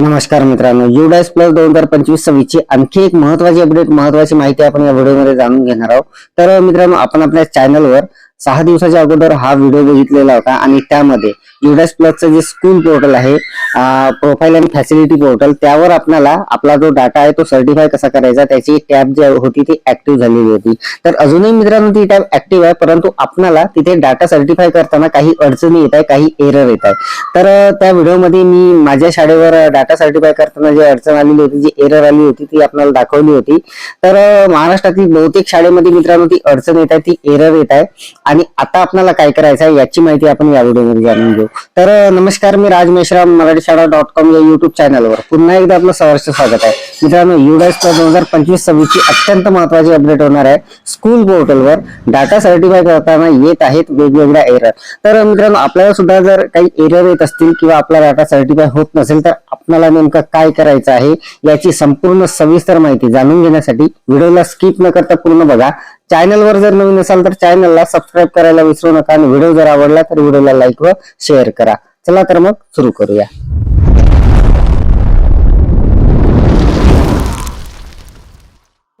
नमस्कार मित्रांनो UDISE plus दोन हजार पंचवीस सव्वीसची आणखी एक महत्वाची अपडेट महत्वाची माहिती आपण या व्हिडिओमध्ये जाणून घेणार आहोत. तर मित्रांनो आपण आपल्या चॅनलवर सहा दिवसाच्या अगोदर हा व्हिडिओ बघितलेला होता आणि त्यामध्ये युडायस प्लसचं जे स्कूल पोर्टल आहे प्रोफाईल अँड फॅसिलिटी पोर्टल त्यावर आपल्याला आपला जो डाटा आहे तो सर्टिफाय कसा करायचा त्याची टॅब जी होती ती ऍक्टिव्ह झालेली होती. तर अजूनही मित्रांनो ती टॅब ऍक्टिव्ह आहे परंतु आपल्याला तिथे डाटा सर्टिफाय करताना काही अडचणी येत आहे काही एरर येत आहे तर त्या व्हिडिओमध्ये मी माझ्या शाळेवर डाटा सर्टिफाय करताना जी अडचण आलेली होती जी एरर आली होती ती आपल्याला दाखवली होती. तर महाराष्ट्रातील बहुतेक शाळेमध्ये मित्रांनो ती अडचण येत आहे ती एरर येत आहे. आणि आता आपल्याला काय करायचं आहे याची माहिती आपण या व्हिडिओमध्ये जाणून घेऊ. तर नमस्कार मी राज मेश्राम मराठी शाळा डॉट कॉम या युट्यूब चॅनलवर पुन्हा एकदा आपलं सहर्ष स्वागत आहे. मित्रांनो युडायस दोन हजार पंचवीस सव्वीसची अत्यंत महत्वाची अपडेट होणार आहे. स्कूल पोर्टलवर डाटा सर्टिफाय करताना येत आहेत वेगवेगळ्या एरर तर मित्रांनो आपल्याला सुद्धा जर काही एरर येत असतील किंवा आपला डाटा सर्टिफाय होत नसेल तर आपल्याला नेमकं काय करायचं आहे याची संपूर्ण सविस्तर माहिती जाणून घेण्यासाठी व्हिडिओला स्किप न करता पूर्ण बघा. चॅनलवर जर नवीन असाल तर चॅनलला सबस्क्राईब करायला विसरू नका आणि व्हिडिओ जर आवडला तर व्हिडिओला लाईक व शेअर करा. चला तर मग सुरू करूया.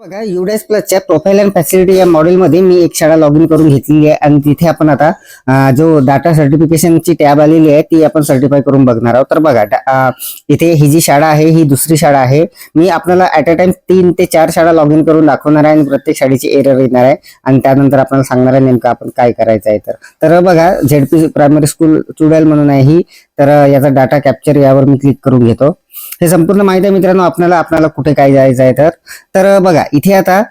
बघा युडेस प्लसच्या प्रोफाईल अँड फॅसिलिटी या मॉडेलमध्ये मी एक शाळा लॉग इन करून घेतलेली आहे. आणि तिथे आपण आता जो डाटा सर्टिफिकेशनची टॅब आलेली आहे ती आपण सर्टिफाय करून बघणार आहोत. तर बघा इथे ही जी शाळा आहे ही दुसरी शाळा आहे. मी आपल्याला ॲट अ टाइम तीन ते चार शाळा लॉग इन करून दाखवणार आहे आणि प्रत्येक शाळेची एरर येणार आहे. आणि त्यानंतर आपल्याला सांगणार आहे नेमकं आपण काय करायचं आहे तर. तर बघा झेडपी प्रायमरी स्कूल चुडेल म्हणून आहे ही. तर याचा डाटा कॅप्चर यावर मी क्लिक करून घेतो. हे संपूर्ण माहिती आहे मित्रांनो आपल्याला आपल्याला कुठे काय जायचं आहे तर तर बघा इथे आता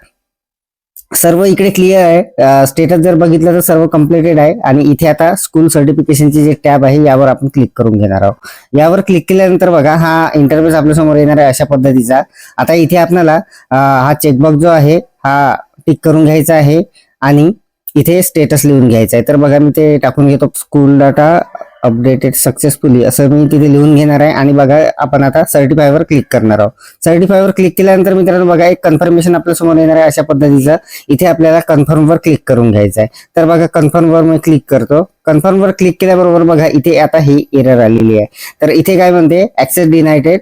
सर्व इकडे क्लिअर आहे. स्टेटस जर बघितलं तर सर्व कम्प्लिटेड आहे. आणि इथे आता स्कूल सर्टिफिकेशनची जे टॅब आहे यावर आपण क्लिक करून घेणार आहोत. यावर क्लिक केल्यानंतर बघा हा इंटरव्ह्यूज आपल्यासमोर येणार आहे अशा पद्धतीचा. आता इथे आपल्याला हा चेकबॉक्स जो आहे हा टिक करून घ्यायचा आहे. आणि इथे स्टेटस लिहून घ्यायचा आहे. तर बघा मी ते टाकून घेतो. स्कूल डाटा अपडेटेड सक्सेसफुली असं मी तिथे लिहून घेणार आहे. आणि बघा आपण आता सर्टिफायवर क्लिक करणार आहोत. सर्टिफायवर क्लिक केल्यानंतर मित्रांनो बघा एक कन्फर्मेशन आपल्यासमोर येणार आहे अशा पद्धतीचं. इथे आपल्याला कन्फर्मवर क्लिक करून घ्यायचं आहे. तर बघा कन्फर्मवर मी क्लिक करतो. कन्फर्मवर क्लिक केल्याबरोबर बघा इथे आता ही एरर आलेली आहे. तर इथे काय म्हणते? Access denied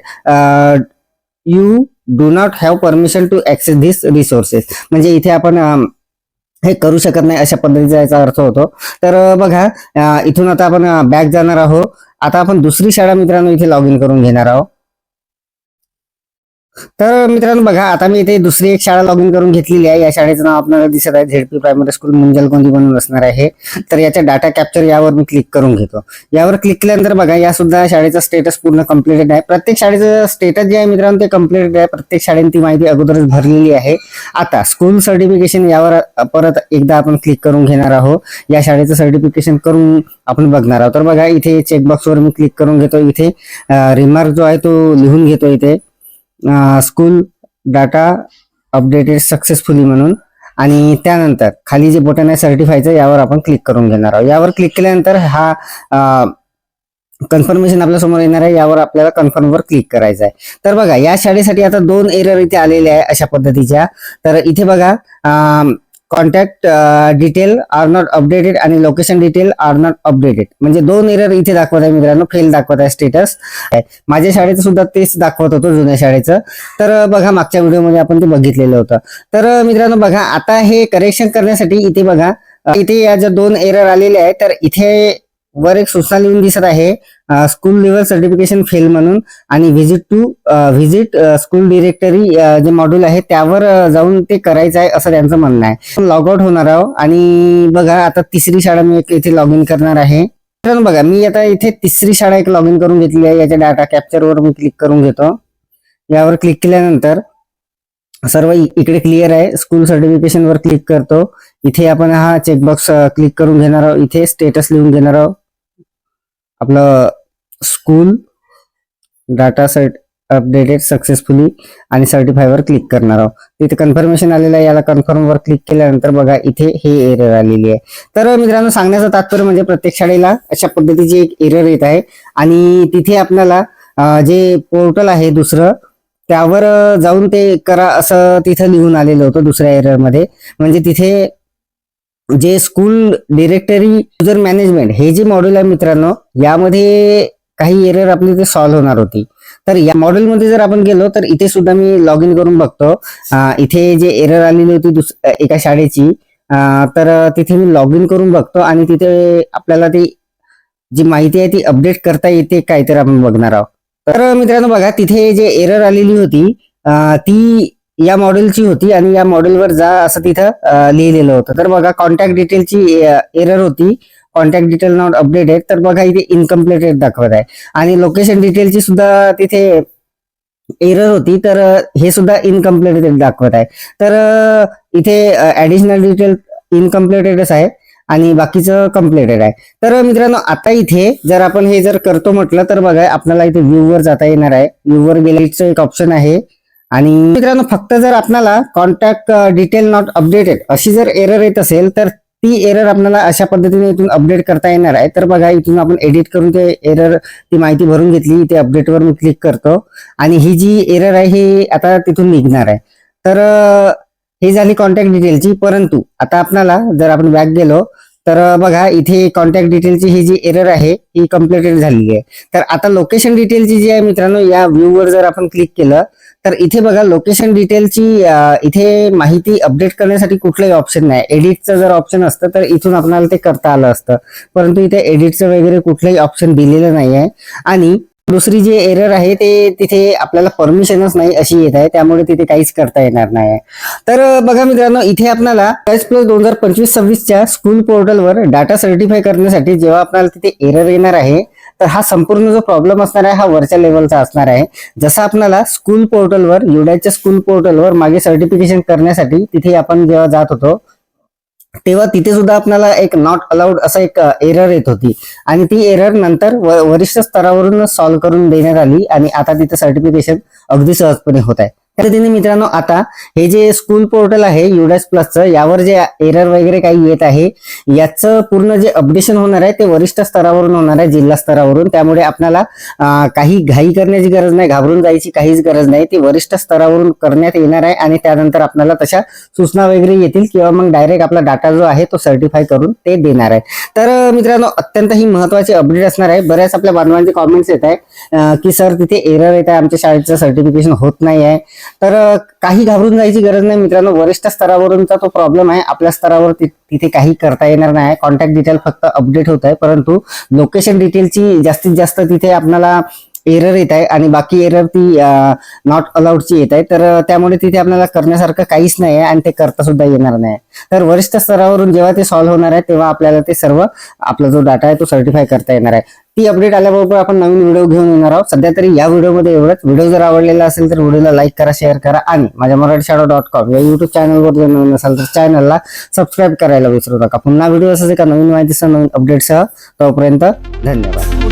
you do not have permission to access this resources म्हणजे इथे आपण हे करू शकत नाही अशा पद्धतीचा याचा अर्थ होतो. तर बघा इथून आता आपण बॅक जाणार आहोत. आता आपण दुसरी शाळा मित्रांनो इथे लॉग इन करून घेणार आहोत. तर मित्रांनो बघा आता मी इथे दुसरी एक शाळा लॉग इन करून घेतलेली आहे. या शाळेचं नाव आपल्याला दिसत आहे. झेडपी प्रायमरी स्कूल मुंजलगोंदी म्हणून असणार आहे. तर याच्या डाटा कॅप्चर यावर मी क्लिक करून घेतो. यावर क्लिक केल्यानंतर बघा या सुद्धा शाळेचा स्टेटस पूर्ण कम्प्लिटेड आहे. प्रत्येक शाळेचं स्टेटस जे आहे मित्रांनो ते कम्प्लिटेड आहे. प्रत्येक शाळेने ती माहिती अगोदरच भरलेली आहे. आता स्कूल सर्टिफिकेशन यावर परत एकदा आपण क्लिक करून घेणार आहोत. या शाळेचं सर्टिफिकेशन करून आपण बघणार आहोत. तर बघा इथे चेकबॉक्सवर मी क्लिक करून घेतो. इथे रिमार्क जो आहे तो लिहून घेतो इथे. स्कूल डाटा अपडेटेड सक्सेसफुली म्हणून. आणि त्यानंतर खाली जे बटन आहे सर्टिफायचं यावर आपण क्लिक करून घेणार आहोत. यावर क्लिक केल्यानंतर हा कन्फर्मेशन आपल्यासमोर येणार आहे. यावर आपल्याला कन्फर्मवर क्लिक करायचं आहे. तर बघा या शाळेसाठी आता दोन एरर इथे आलेले आहे अशा पद्धतीच्या. तर इथे बघा contact detail are not updated आणि location detail are not updated म्हणजे दोन एरर इथे दाखवत आहे मित्रांनो. फेल दाखवत आहे स्टेटस माझ्या शाळेचं सुद्धा तेच दाखवत होतो जुन्या शाळेचं. तर बघा मागच्या व्हिडिओमध्ये आपण ते बघितलेलं होतं. तर मित्रांनो बघा आता हे करेक्शन करण्यासाठी इथे बघा इथे या ज्या दोन एरर आलेले आहेत तर इथे वर एक सूचना लिहून दिसत आहे. स्कूल लेवल सर्टिफिकेशन फेल म्हणून. आणि visit to visit school directory जे मॉड्यूल आहे त्यावर जाऊन ते करायचं आहे असं त्यांचं म्हणणं आहे. लॉग आउट होणार आहोत. आणि बघा आता तिसरी शाळा मी एक इथे लॉग इन करणार आहे. मित्रांनो बघा मी आता इथे तिसरी शाळा एक लॉग इन करून घेतली आहे. याच्या डाटा कॅप्चरवर मी क्लिक करून घेतो. यावर क्लिक केल्यानंतर सर्व इकडे क्लिअर आहे. स्कूल सर्टिफिकेशन वर क्लिक करतो. इथे आपण हा चेकबॉक्स क्लिक करून घेणार आहोत. इथे स्टेटस लिहून घेणार आहोत. आपलं school data cert updated successfully आणि सर्टिफायवर क्लिक करणार आहोत. तिथे कन्फर्मेशन आलेलं आहे याला कन्फर्म वर क्लिक केल्यानंतर बघा इथे हे एरर आलेली आहे. तर मित्रांनो सांगण्याचं तात्पर्य म्हणजे प्रत्येक शाळेला अशा पद्धतीची एक एरर येत आहे. आणि तिथे आपल्याला जे पोर्टल आहे दुसरं त्यावर जाऊन ते करा असं तिथं लिहून आलेलं होतं दुसऱ्या एररमध्ये. म्हणजे तिथे जे स्कूल डिरेक्टरी युजर मॅनेजमेंट हे जे मॉड्यूल आहे मित्रांनो यामध्ये काही एरर आपली ते सॉल्व्ह होणार होती. तर या मॉडेलमध्ये जर आपण गेलो तर इथे सुद्धा मी लॉग इन करून बघतो. इथे जे एरर आलेली होती दुस एका शाळेची तर तिथे मी लॉग इन करून बघतो आणि तिथे आपल्याला ती जी माहिती आहे ती अपडेट करता येते काय तर आपण बघणार आहोत. तर मित्रांनो बघा तिथे जे एरर आलेली होती ती या मॉडेलची होती आणि या मॉडेलवर जा असं तिथं लिहिलेलं होतं. तर बघा कॉन्टॅक्ट डिटेलची एरर होती. कॉन्टॅक्ट डिटेल नॉट अपडेटेड तर बघा इथे इनकम्प्लिटेड दाखवत आहे. आणि लोकेशन डिटेलची सुद्धा तिथे एरर होती. तर हे सुद्धा इनकम्प्लिटेड दाखवत आहे. तर इथे ऍडिशनल डिटेल इनकम्प्लिटेडच आहे आणि बाकीचं कम्प्लिटेड आहे. तर मित्रांनो आता इथे जर आपण हे जर करतो म्हटलं तर बघा आपल्याला इथे व्ह्यूवर जाता येणार आहे. व्ह्यूवर गेल्याचं एक ऑप्शन आहे. आणि मित्रांनो फक्त जर आपल्याला कॉन्टॅक्ट डिटेल नॉट अपडेटेड अशी जर एरर येत असेल तर ती एरर आपल्याला अशा पद्धतीने इथून अपडेट करता येणार आहे. तर बघा इथून आपण एडिट करून ते एरर ती माहिती भरून घेतली इथे अपडेटवर मी क्लिक करतो. आणि ही जी एरर आहे ही आता तिथून निघणार आहे. तर हे ही झाली कॉन्टॅक्ट डिटेलची परंतु आता आपल्याला जर आपण बॅक गेलो तर बघा इथे कॉन्टॅक्ट डिटेलची ही जी एरर आहे ही कम्प्लिटेड झालेली आहे. तर आता लोकेशन डिटेलची जी आहे मित्रांनो या व्ह्यूवर जर आपण क्लिक केलं तर इथे बघा लोकेशन डिटेलची इथे माहिती अपडेट करण्यासाठी कुठलंही ऑप्शन नाही. एडिटचं जर ऑप्शन असतं तर इथून आपल्याला ते करता आलं असतं. परंतु इथे एडिटचं वगैरे कुठलंही ऑप्शन दिलेलं नाही आहे आणि दुसरी जी एरर आहे ते तिथे आपल्याला परमिशनच नाही अशी येत आहे. त्यामुळे तिथे काहीच करता येणार नाही. तर बघा मित्रांनो इथे आपल्याला एस प्लस दोन हजार पंचवीस सव्वीसच्या स्कूल पोर्टलवर डाटा सर्टिफाय करण्यासाठी जेव्हा आपल्याला तिथे एरर येणार आहे तर हा संपूर्ण जो प्रॉब्लेम असणार आहे हा वरच्या लेवलचा असणार आहे. जसं आपल्याला स्कूल पोर्टलवर युडायच्या स्कूल पोर्टलवर मागे सर्टिफिकेशन करण्यासाठी तिथे आपण जेव्हा जात होतो तेव्हा तिथे सुद्धा आपल्याला एक नॉट अलाउड असा एक एरर येत होती. आणि ती एरर नंतर वरिष्ठ स्तरावरून सॉल्व्ह करून देण्यात आली आणि आता तिथे सर्टिफिकेशन अगदी सहजपणे होत आहे. पद्धतीने मित्रांनो आता हे जे स्कूल पोर्टल आहे युडॅस प्लसचं यावर जे एरर वगैरे काही येत आहे याचं पूर्ण जे अपडेशन होणार आहे ते वरिष्ठ स्तरावरून होणार आहे जिल्हा स्तरावरून. त्यामुळे आपल्याला काही घाई करण्याची गरज नाही घाबरून जायची काहीच गरज नाही. ते वरिष्ठ स्तरावरून करण्यात येणार आहे आणि त्यानंतर आपल्याला तशा सूचना वगैरे येतील किंवा मग डायरेक्ट आपला डाटा जो आहे तो सर्टिफाय करून ते देणार आहे तर मित्रांनो अत्यंत ही महत्वाची अपडेट असणार आहे. बऱ्याच आपल्या बांधवांचे कॉमेंट्स येत आहे की सर तिथे एरर येत आहे आमच्या शाळेचं सर्टिफिकेशन होत नाही आहे. तर काही घाबरून जायची गरज नाही मित्रांनो. वरिष्ठ स्तरावरूनचा तो प्रॉब्लेम आहे. आपल्या स्तरावर तिथे काही करता येणार नाही. कॉन्टॅक्ट डिटेल फक्त अपडेट होत आहे परंतु लोकेशन डिटेलची जास्तीत जास्त तिथे आपल्याला एरर येत आहे आणि बाकी एरर ती नॉट अलाउडची येत आहे. तर त्यामुळे तिथे आपल्याला करण्यासारखं काहीच नाही आहे आणि ते करता सुद्धा येणार नाही तर वरिष्ठ स्तरावरून जेव्हा ते सॉल्व्ह होणार आहे तेव्हा आपल्याला ते सर्व आपला जो डाटा आहे तो सर्टिफाय करता येणार आहे. ती अपडेट आल्याबरोबर आपण नवीन व्हिडिओ घेऊन येणार आहोत. सध्या तरी या व्हिडिओमध्ये एवढंच. व्हिडिओ जर आवडलेला असेल तर व्हिडिओला लाईक करा शेअर करा आणि माझ्या मराठी शाळा डॉट कॉम या युट्यूब चॅनलवर जर नवीन असाल तर चॅनलला सबस्क्राईब करायला विसरू नका. पुन्हा व्हिडिओ असेल का नवीन माहितीसह नवीन अपडेटसह तोपर्यंत धन्यवाद.